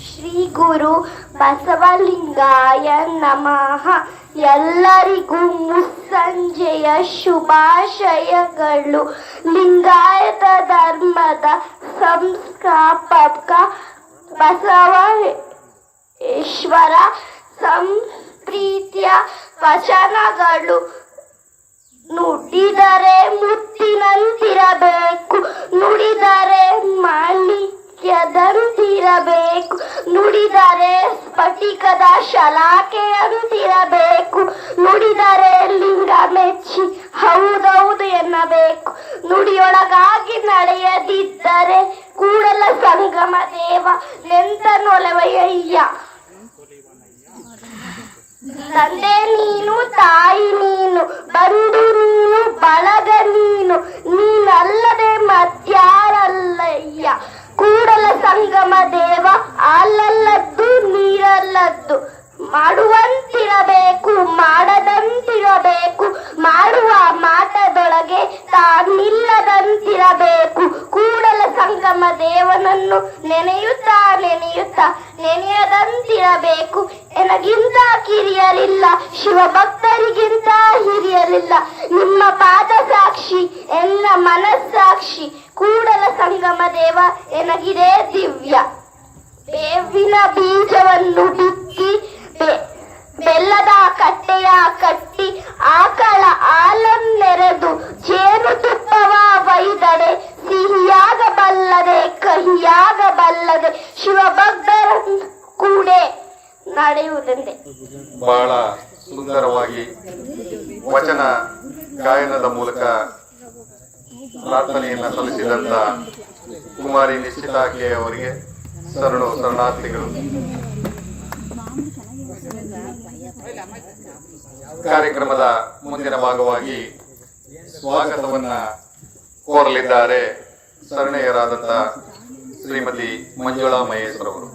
ಶ್ರೀ ಗುರು ಬಸವಲಿಂಗಾಯ ನಮಃ. ಎಲ್ಲರಿಗೂ ಮುಸ್ಸಂಜೆಯ ಶುಭಾಶಯಗಳು. ಲಿಂಗಾಯತ ಧರ್ಮದ ಸಂಸ್ಥಾಪಕ ಬಸವೇಶ್ವರ ಸಂಪ್ರೀತಿಯ ವಚನಗಳು. ನುಡಿದರೆ ಮುತ್ತಿನಂತಿರಬೇಕು, ನುಡಿದರೆ ಮಾಣಿಕ್ಯದಂತಿರಬೇಕು ನುಡಿದರೆ ಸ್ಫಟಿಕದ ಶಲಾಖೆಯಂತಿರಬೇಕು ನುಡಿದರೆ ಲಿಂಗ ಮೆಚ್ಚಿ, ಹೌದೌದು ಎನ್ನಬೇಕು. ನುಡಿಯೊಳಗಾಗಿ ನಡೆಯದಿದ್ದರೆ ಕೂಡಲ ಸಂಗಮ ದೇವ ನೆಂತ ನೊಲವಯ್ಯ ತಂದೆ ನೀನು, ತಾಯಿ ನೀನು, ಬಂಧು ನೀನು, ಬಳಗ ನೀನು ದೇವನನ್ನು ನೆನೆಯುತ್ತಾ ನೆನೆಯುತ್ತಾ, ನೆನೆಯದಂತಿರಬೇಕು. ನನಗಿಂತ ಕಿರಿಯರಿಲ್ಲ, ಶಿವಭಕ್ತರಿಗಿಂತ ಹಿರಿಯರಿಲ್ಲ. ನಿಮ್ಮ ಪಾದ ಸಾಕ್ಷಿ ಎನ್ನ ಮನಸ್ಸಾಕ್ಷಿ, ಕೂಡಲ ಸಂಗಮ ದೇವ, ಎನಗಿದೆ ದಿವ್ಯ. ಬೇವಿನ ಬೀಜವನ್ನು ನಡೆಯುವುದೆಂದೆ ಬಹಳ ಸುಂದರವಾಗಿ ವಚನ ಗಾಯನದ ಮೂಲಕ ಪ್ರಾರ್ಥನೆಯನ್ನ ಸಲ್ಲಿಸಿದಂತ ಕುಮಾರಿ ನಿಶ್ಚಿತಾಕೆ ಅವರಿಗೆ ಶರಣು ಶರಣಾರ್ಥಿಗಳು. ಕಾರ್ಯಕ್ರಮದ ಮುಂದಿನ ಭಾಗವಾಗಿ ಸ್ವಾಗತವನ್ನ ಕೋರಲಿದ್ದಾರೆ ಶರಣೆಯರಾದಂತ ಶ್ರೀಮತಿ ಮಂಜುಳಾ ಮಹೇಶ್ವರ್ ಅವರು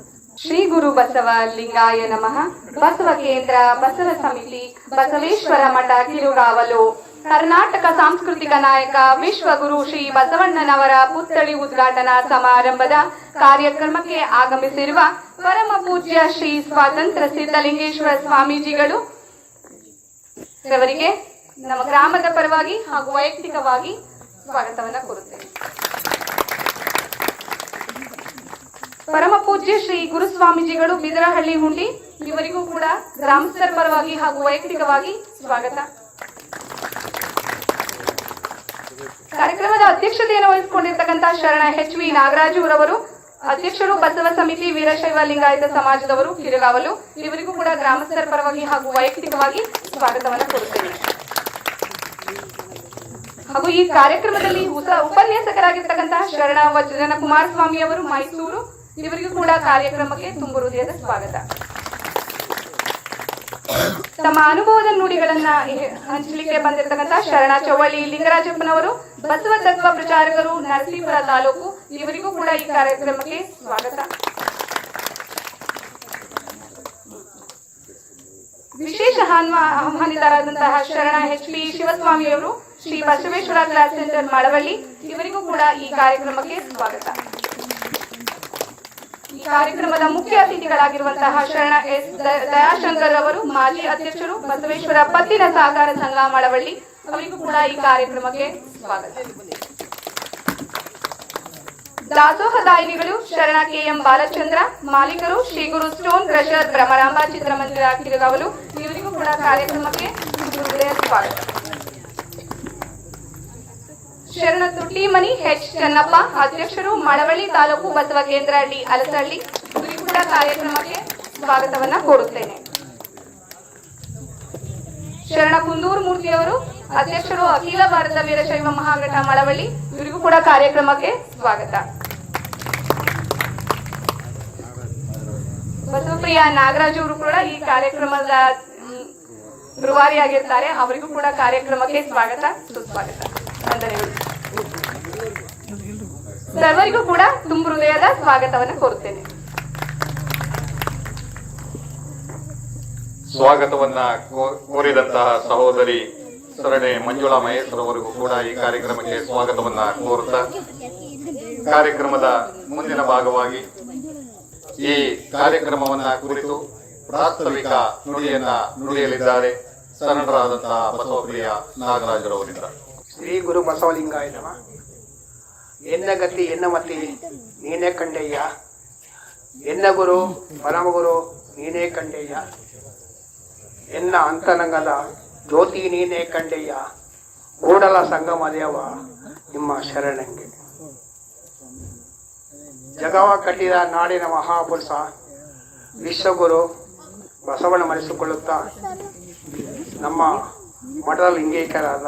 ಶ್ರೀ ಗುರು ಬಸವ ಲಿಂಗಾಯ ನಮಃ. ಬಸವ ಕೇಂದ್ರ, ಬಸವ ಸಮಿತಿ, ಬಸವೇಶ್ವರ ಮಠ ಕಿರುಗಾವಲು ಕರ್ನಾಟಕ ಸಾಂಸ್ಕೃತಿಕ ನಾಯಕ, ವಿಶ್ವಗುರು ಶ್ರೀ ಬಸವಣ್ಣನವರ ಪುತ್ಥಳಿ ಉದ್ಘಾಟನಾ ಸಮಾರಂಭದ ಕಾರ್ಯಕ್ರಮಕ್ಕೆ ಆಗಮಿಸಿರುವ ಪರಮ ಪೂಜ್ಯ ಶ್ರೀ ಸ್ವಾತಂತ್ರ್ಯ ಸಿದ್ಧಲಿಂಗೇಶ್ವರ ಸ್ವಾಮೀಜಿಗಳು. ನಮ್ಮ ಗ್ರಾಮದ ಪರವಾಗಿ ಹಾಗೂ ವೈಯಕ್ತಿಕವಾಗಿ ಸ್ವಾಗತವನ್ನ ಕೋರುತ್ತೇನೆ. ಪರಮ ಪೂಜ್ಯ ಶ್ರೀ ಗುರುಸ್ವಾಮೀಜಿಗಳು ಬಿದರಹಳ್ಳಿ ಹುಂಡಿ, ಇವರಿಗೂ ಕೂಡ ಗ್ರಾಮಸ್ಥರ ಪರವಾಗಿ ಹಾಗೂ ವೈಯಕ್ತಿಕವಾಗಿ ಸ್ವಾಗತ. ಕಾರ್ಯಕ್ರಮದ ಅಧ್ಯಕ್ಷತೆಯನ್ನು ವಹಿಸಿಕೊಂಡಿರ್ತಕ್ಕಂಥ ಶರಣ ಎಚ್ ವಿ ನಾಗರಾಜುರವರು, ಅಧ್ಯಕ್ಷರು ಬಸವ ಸಮಿತಿ ವೀರಶೈವ ಲಿಂಗಾಯತ ಸಮಾಜದವರು ಕಿರುಗಾವಲು, ಇವರಿಗೂ ಕೂಡ ಗ್ರಾಮಸ್ಥರ ಪರವಾಗಿ ಹಾಗೂ ವೈಯಕ್ತಿಕವಾಗಿ ಸ್ವಾಗತವನ್ನು ಕೋರುತ್ತೇನೆ. ಹಾಗೂ ಈ ಕಾರ್ಯಕ್ರಮದಲ್ಲಿ ಉಪನ್ಯಾಸಕರಾಗಿರ್ತಕ್ಕಂತಹ ಶರಣ ವಜ್ರನ ಕುಮಾರಸ್ವಾಮಿ ಅವರು ಮೈಸೂರು ಇವರಿಗೂ ಕೂಡ ಕಾರ್ಯಕ್ರಮಕ್ಕೆ ತುಂಬು ಹೃದಯದ ಸ್ವಾಗತ. ತಮ್ಮ ಅನುಭವದ ನುಡಿಗಳನ್ನ ಹಂಚಲಿಕ್ಕೆ ಬಂದಿರತಕ್ಕಂತ ಶರಣ ಚೌವಳ್ಳಿ ಲಿಂಗರಾಜಪ್ಪನವರು, ಬಸವ ತತ್ವ ಪ್ರಚಾರಕರು, ನರಸೀಪುರ ತಾಲೂಕು, ಇವರಿಗೂ ಕೂಡ ಈ ಕಾರ್ಯಕ್ರಮಕ್ಕೆ ಸ್ವಾಗತ. ವಿಶೇಷ ಆಹ್ವಾ- ಆಹ್ವಾನಿತರಾದಂತಹ ಶರಣ ಎಚ್ ಪಿ ಶಿವಸ್ವಾಮಿಯವರು ಶ್ರೀ ಬಸವೇಶ್ವರ ಕ್ಲಾಸ್ ಸೆಂಟರ್ ಮಳವಳ್ಳಿ, ಇವರಿಗೂ ಕೂಡ ಈ ಕಾರ್ಯಕ್ರಮಕ್ಕೆ ಸ್ವಾಗತ. ಈ ಕಾರ್ಯಕ್ರಮದ ಮುಖ್ಯ ಅತಿಥಿಗಳಾಗಿರುವಂತಹ ಶರಣ ಎಸ್ ದಯಾಶಂಕರ್ ಅವರು, ಮಾಜಿ ಅಧ್ಯಕ್ಷರು ಬಸವೇಶ್ವರ ಪತ್ತಿನ ಸಹಕಾರ ಸಂಘ ಮಳವಳ್ಳಿ, ಅವರಿಗೂ ಕೂಡ ಈ ಕಾರ್ಯಕ್ರಮಕ್ಕೆ ಸ್ವಾಗತ. ದಾಸೋಹದಾಯಿನಿಗಳು ಶರಣ ಕೆ ಎಂ ಬಾಲಚಂದ್ರ, ಮಾಲೀಕರು ಶ್ರೀ ಗುರು ಸ್ಟೋನ್ ಕ್ರಷರ್ ಭ್ರಮರಾಂಬ ಚಿತ್ರಮಂದಿರ, ಕಿರುಗಾವಲು, ಇವರಿಗೂ ಕೂಡ ಕಾರ್ಯಕ್ರಮಕ್ಕೆ ಹೃದಯ ಶರಣ ತುಟ್ಟಿಮನಿ ಹೆಚ್ ಚನ್ನಪ್ಪ, ಅಧ್ಯಕ್ಷರು ಮಳವಳ್ಳಿ ತಾಲೂಕು ಬಸವ ಕೇಂದ್ರ ಡಿ ಅಲಸಳ್ಳಿ. ಕೂಡ ಕಾರ್ಯಕ್ರಮಕ್ಕೆ ಸ್ವಾಗತವನ್ನ ಕೋರುತ್ತೇನೆ. ಶರಣ ಕುಂದೂರು ಮೂರ್ತಿಯವರು, ಅಧ್ಯಕ್ಷರು ಅಖಿಲ ಭಾರತ ವೀರಶೈವ ಮಹಾಘಟ ಮಳವಳ್ಳಿ ಇವರಿಗೂ ಕೂಡ ಕಾರ್ಯಕ್ರಮಕ್ಕೆ ಸ್ವಾಗತ. ಬಸವಪ್ರಿಯ ನಾಗರಾಜ್ ಅವರು ಕೂಡ ಈ ಕಾರ್ಯಕ್ರಮದ ರೂವಾರಿಯಾಗಿರ್ತಾರೆ ಅವರಿಗೂ ಕೂಡ ಕಾರ್ಯಕ್ರಮಕ್ಕೆ ಸ್ವಾಗತ, ಸುಸ್ವಾಗತ. ವಂದನೆಗಳು ಸರ್ವರಿಗೂ ಕೂಡ ತುಂಬ ಹೃದಯದ ಸ್ವಾಗತವನ್ನು ಕೋರುತ್ತೇನೆ. ಸ್ವಾಗತವನ್ನ ಕೋರಿದಂತಹ ಸಹೋದರಿ ಸರಣೆ ಮಂಜುಳಾ ಮಹೇಶ್ ಅವರಿಗೂ ಕೂಡ ಈ ಕಾರ್ಯಕ್ರಮಕ್ಕೆ ಸ್ವಾಗತವನ್ನ ಕೋರುತ್ತಾ, ಕಾರ್ಯಕ್ರಮದ ಮುಂದಿನ ಭಾಗವಾಗಿ ಈ ಕಾರ್ಯಕ್ರಮವನ್ನ ಕುರಿತು ಪ್ರಾಸ್ತಾವಿಕ ನುಡಿಯನ್ನ ನುಡಿಯಲಿದ್ದಾರೆ. ಶರಣರಾದಂತಹ ಬಸವಪ್ರಿಯ ನಾಗರಾಜರವರಿಂದ. ಶ್ರೀ ಗುರು ಬಸವಲಿಂಗ ಇದವ ಎನ್ನ ಗತಿ, ಎನ್ನ ಮತಿ, ನೀನೇ ಕಂಡಯ್ಯ ಎನ್ನ ಗುರು ಪರಮಗುರು ನೀನೇ ಕಂಡಯ್ಯ ಎನ್ನ ಅಂತರಂಗದ ಜ್ಯೋತಿ, ನೀನೇ ಕಂಡಯ್ಯ ಕೂಡಲ ಸಂಗಮ ದೇವ, ನಿಮ್ಮ ಶರಣಂಗೆ. ಜಗವ ಕಟ್ಟಿದ ನಾಡಿನ ಮಹಾಪುರುಷ, ವಿಶ್ವಗುರು ಬಸವಣ್ಣ ಮರೆಸಿಕೊಳ್ಳುತ್ತಾ ನಮ್ಮ ಮಠದ ಲಿಂಗೈಕ್ಯರಾದ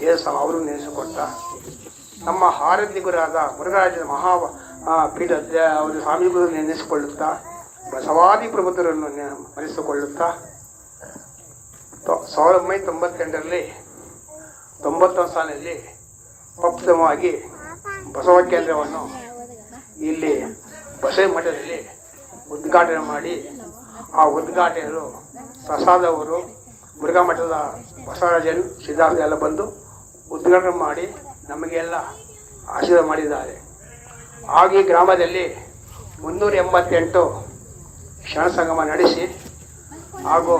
ಜೇಸ ಅವರು ನೆನೆಸಿಕೊಟ್ಟ ನಮ್ಮ ಆರಾಧ್ಯ ಗುರಾದ ಮುರುಘರಾಜ ಮಹಾ ಪೀಠ ಅವರು ಸ್ವಾಮಿಗಳು ನೆನೆಸಿಕೊಳ್ಳುತ್ತಾ ಬಸವಾದಿ ಪ್ರಭುತರನ್ನು ಮರೆಸಿಕೊಳ್ಳುತ್ತಾ ಸಾವಿರದ ಒಂಬೈನೂರ ತೊಂಬತ್ತೆಂಟರಲ್ಲಿ ತೊಂಬತ್ತೊಂದು ಸಾಲಿನಲ್ಲಿ ಪ್ರಪ್ತವಾಗಿ ಬಸವ ಕೇಂದ್ರವನ್ನು ಇಲ್ಲಿ ಬಸವ ಮಠದಲ್ಲಿ ಉದ್ಘಾಟನೆ ಮಾಡಿ, ಆ ಉದ್ಘಾಟನೆಗಳು ಪ್ರಸಾದವರು ಮುರುಘಾ ಮಠದ ಬಸವರಾಜನ್ ಸಿದ್ಧಾರ್ಥ ಎಲ್ಲ ಬಂದು ಉದ್ಘಾಟನೆ ಮಾಡಿ ನಮಗೆಲ್ಲ ಆಶೀರ್ವಾದ ಮಾಡಿದ್ದಾರೆ. ಹಾಗೆ ಗ್ರಾಮದಲ್ಲಿ ಮುನ್ನೂರ ಎಂಬತ್ತೆಂಟು ಕ್ಷಣ ಸಂಗಮ ನಡೆಸಿ ಹಾಗೂ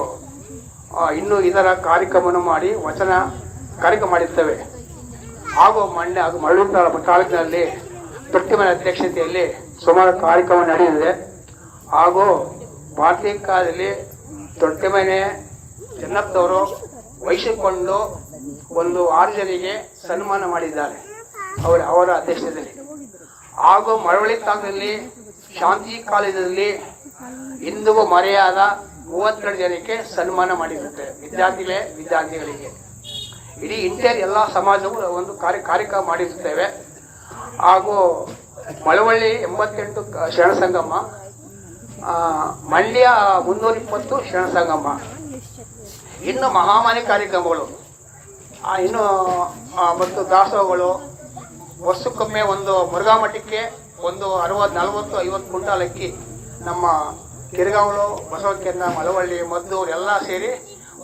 ಇನ್ನೂ ಇದರ ಕಾರ್ಯಕ್ರಮವನ್ನು ಮಾಡಿ ವಚನ ಕಾರ್ಯಕ್ರಮ ಮಾಡಿರ್ತೇವೆ. ಹಾಗೂ ಮಂಡ್ಯ ಹಾಗೂ ತಾಲೂಕು ತಾಲೂಕಿನಲ್ಲಿ ಮನೆ ಅಧ್ಯಕ್ಷತೆಯಲ್ಲಿ ಸುಮಾರು ಕಾರ್ಯಕ್ರಮ ನಡೆದಿದೆ. ಹಾಗೂ ಭಾರತೀಯ ಕಾಲದಲ್ಲಿ ದೊಡ್ಡಮನೆ ಚೆನ್ನಪ್ಪದವರು ವಹಿಸಿಕೊಂಡು ಒಂದು ಆರು ಜನರಿಗೆ ಸನ್ಮಾನ ಮಾಡಿದ್ದಾರೆ. ಅವರ ಅವರ ಅಧ್ಯಕ್ಷತೆಯಲ್ಲಿ. ಹಾಗೂ ಮಳವಳ್ಳಿ ತಾಲೂಕಿನಲ್ಲಿ ಶಾಂತಿ ಕಾಲೇಜಿನಲ್ಲಿ ಇಂದಿಗೂ ಮರೆಯಾದ ಮೂವತ್ತೆರಡು ಜನಕ್ಕೆ ಸನ್ಮಾನ ಮಾಡಿರುತ್ತೆ. ವಿದ್ಯಾರ್ಥಿಗಳೇ, ವಿದ್ಯಾರ್ಥಿಗಳಿಗೆ. ಇಡೀ ಇಂಡಿಯಾದ ಎಲ್ಲ ಸಮಾಜವು ಒಂದು ಕಾರ್ಯ ಕಾರ್ಯಕ್ರಮ ಮಾಡಿರುತ್ತೇವೆ. ಹಾಗೂ ಮಳವಳ್ಳಿ ಎಂಬತ್ತೆಂಟು ಶರಣ ಸಂಗಮ ಮಂಡ್ಯ ಮುನ್ನೂರ ಇಪ್ಪತ್ತು ಶರಣ ಸಂಗಮ. ಇನ್ನು ಮಹಾಮಾರಿ ಕಾರ್ಯಕ್ರಮಗಳು. ಇನ್ನು ಮತ್ತು ದಾಸೋಹಗಳು ವರ್ಷಕ್ಕೊಮ್ಮೆ ಒಂದು ಮುರುಘಾ ಮಠಕ್ಕೆ ಒಂದು ಅರವತ್ತು ನಲವತ್ತು, ಐವತ್ತು ಕ್ವಿಂಟಾಲ್ ಅಕ್ಕಿ ನಮ್ಮ ಕಿರ್ಗಾವಲು ಬಸವಕೇಂದ್ರ ಮಲವಳ್ಳಿ ಮದ್ದೂರು ಎಲ್ಲ ಸೇರಿ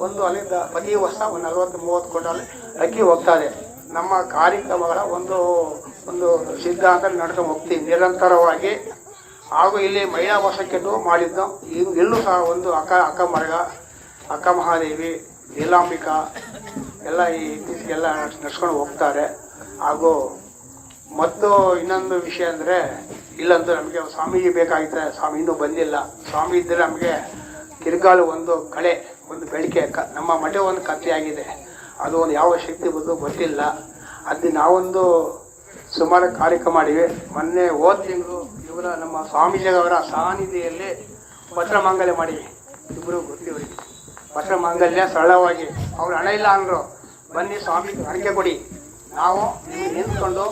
ಒಂದು ಅಲ್ಲಿಂದ ಪ್ರತಿ ವರ್ಷ ಒಂದು ನಲವತ್ತು, ಮೂವತ್ತು ಕ್ವಿಂಟಾಲ್ ಅಕ್ಕಿ ಹೋಗ್ತದೆ ನಮ್ಮ ಕಾರ್ಯಕ್ರಮಗಳ ಒಂದು ಒಂದು ಸಿದ್ಧಾಂತ ನಡ್ಕೊಂಡು ಹೋಗ್ತೀವಿ. ನಿರಂತರವಾಗಿ ಹಾಗೂ ಇಲ್ಲಿ ಮಹಿಳಾ ವರ್ಷಕ್ಕೆಂದು ಮಾಡಿದ್ದು. ಇಲ್ಲೂ ಸಹ ಒಂದು ಅಕ್ಕ ಅಕ್ಕ ಮರಗ, ಅಕ್ಕ ಮಹಾದೇವಿ ನೀಲಾಂಬಿಕಾ ಎಲ್ಲ ಈ ಇತ್ತೀಚೆಗೆಲ್ಲ ನಡ್ಸ್ಕೊಂಡು ಹೋಗ್ತಾರೆ. ಹಾಗೂ ಮತ್ತು ಇನ್ನೊಂದು ವಿಷಯ ಅಂದರೆ, ಇಲ್ಲಂತೂ ನಮಗೆ ಸ್ವಾಮೀಜಿ ಬೇಕಾಗಿತ್ತು ಸ್ವಾಮಿ ಇನ್ನೂ ಬಂದಿಲ್ಲ. ಸ್ವಾಮಿ ಇದ್ದರೆ ನಮಗೆ ತಿರುಗಾಲು ಒಂದು ಕಳೆ, ಒಂದು ಬೆಳಕೆ ಕ, ನಮ್ಮ ಮಠ ಒಂದು ಕಥೆಯಾಗಿದೆ ಅದು ಒಂದು ಯಾವ ಶಕ್ತಿ ಬಂದು ಗೊತ್ತಿಲ್ಲ. ಅದು ನಾವೊಂದು ಸುಮಾರು ಕಾರ್ಯಕ್ರಮ ಮಾಡಿವೆ. ಮೊನ್ನೆ ಹೋದ ತಿಂಗಳು ಇವರ ನಮ್ಮ ಸ್ವಾಮೀಜಿಯವರ ಸಾನ್ನಿಧಿಯಲ್ಲಿ ಪತ್ರ ಮಾಂಗಲ್ಯ ಮಾಡಿ ಇಬ್ಬರು ಗೊತ್ತಿವ್ರಿ ಪತ್ರ ಮಾಂಗಲ್ಯ ಸರಳವಾಗಿ. ಅವ್ರು ಹಣ ಇಲ್ಲ ಅಂದರು. ಬನ್ನಿ ಸ್ವಾಮಿ ಅಡಿಕೆ ಕೊಡಿ. ನಾವು ನಿಂತ್ಕೊಂಡು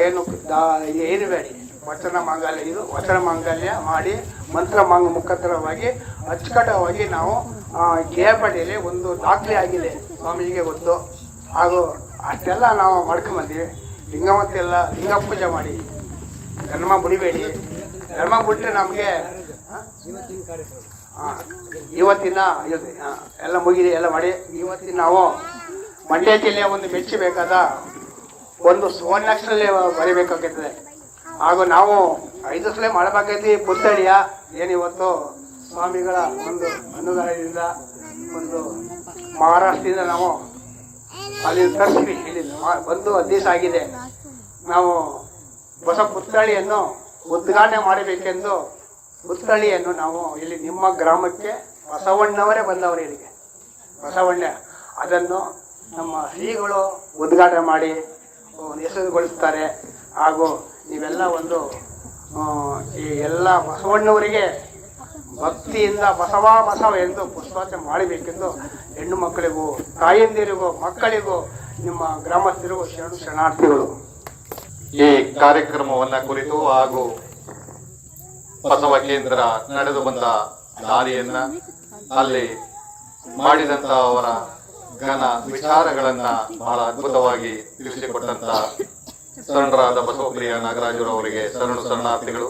ಏನು, ದಾ- ಏನು ವಚನ ಮಾಂಗಲ್ಯ, ಇದು ವಚನ ಮಾಂಗಲ್ಯ ಮಾಡಿ, ಮಂತ್ರ ಮಾಂಗ ಮುಖಾಂತರವಾಗಿ ಅಚ್ಚುಕಟ್ಟವಾಗಿ ನಾವು ಕೇಳ್ಪಟ್ಟಿಯಲ್ಲಿ ಒಂದು ದಾಖಲೆ ಆಗಿದೆ ಸ್ವಾಮೀಜಿಗೆ ಗೊತ್ತು. ಹಾಗೂ ಅಷ್ಟೆಲ್ಲ ನಾವು ಮಾಡ್ಕೊಂಬಂದಿವಿ. ಲಿಂಗಮತ್ತೆಲ್ಲ, ಲಿಂಗ ಪೂಜೆ ಮಾಡಿ. ಧರ್ಮ ಬಿಡಬೇಡಿ ಧರ್ಮ ಬಿಟ್ಟರೆ ನಮಗೆ ಇವತ್ತಿನ ಎಲ್ಲ ಮುಗಿದೆ ಎಲ್ಲ ಮಾಡಿ. ಇವತ್ತಿನ ನಾವು ಮಂಡ್ಯ ಜಿಲ್ಲೆಯ ಒಂದು ಮೆಚ್ಚಬೇಕಾದ ಒಂದು ಸುವರ್ಣಾಕ್ಷರಲ್ಲಿ ಬರಿಬೇಕಾಗುತ್ತದೆ ಹಾಗೂ ನಾವು ಐದು ಸಲ ಮಾಡಬೇಕಾಗಿ ಪುತ್ತಳಿಯ ಏನಿವತ್ತು ಸ್ವಾಮಿಗಳ ಒಂದು ಅನುದಾನದಿಂದ ಒಂದು ಮಹಾರಾಷ್ಟ್ರದಿಂದ ನಾವು ಅಲ್ಲಿ ತರಿಸಿ ಇಲ್ಲಿ ಬಂದು ಹದಿನೈದು ಆಗಿದೆ. ನಾವು ಹೊಸ ಪುತ್ಥಳಿಯನ್ನು ಉದ್ಘಾಟನೆ ಮಾಡಬೇಕೆಂದು ಪುತ್ಥಳಿಯನ್ನು ನಾವು ಇಲ್ಲಿ ನಿಮ್ಮ ಗ್ರಾಮಕ್ಕೆ ಬಸವಣ್ಣವರೇ ಬಂದವರು ಇಲ್ಲಿಗೆ. ಬಸವಣ್ಣ, ಅದನ್ನು ನಮ್ಮ ಶ್ರೀಗಳು ಉದ್ಘಾಟನೆ ಮಾಡಿ ಆ, ಹೆಸರುಗೊಳಿಸ್ತಾರೆ ಹಾಗೂ ನೀವೆಲ್ಲ ಒಂದು ಈ ಎಲ್ಲ ಬಸವಣ್ಣವರಿಗೆ ಭಕ್ತಿಯಿಂದ ಬಸವ ಬಸವ ಎಂದು ಪುಷ್ಪಾರ್ಚನೆ ಮಾಡಬೇಕೆಂದು ಹೆಣ್ಣು ಮಕ್ಕಳಿಗೂ ತಾಯಂದಿರಿಗೂ ಮಕ್ಕಳಿಗೂ ನಿಮ್ಮ ಗ್ರಾಮಸ್ಥರಿಗೂ ಶರಣು ಶರಣಾರ್ಥಿಗಳು. ಈ ಕಾರ್ಯಕ್ರಮವನ್ನ ಕುರಿತು ಹಾಗೂ ಬಸವ ಕೇಂದ್ರ ನಡೆದು ಬಂದ ದಾರಿಯನ್ನ ಅಲ್ಲಿ ಮಾಡಿದಂತ ಅವರ ಘನ ವಿಚಾರಗಳನ್ನ ಬಹಳ ಅದ್ಭುತವಾಗಿ ತಿಳಿಸಿಕೊಟ್ಟಂತ ಸರಣರಾದ ಬಸವಪ್ರಿಯ ನಾಗರಾಜರವರಿಗೆ ಶರಣು ಶರಣಾರ್ಥಿಗಳು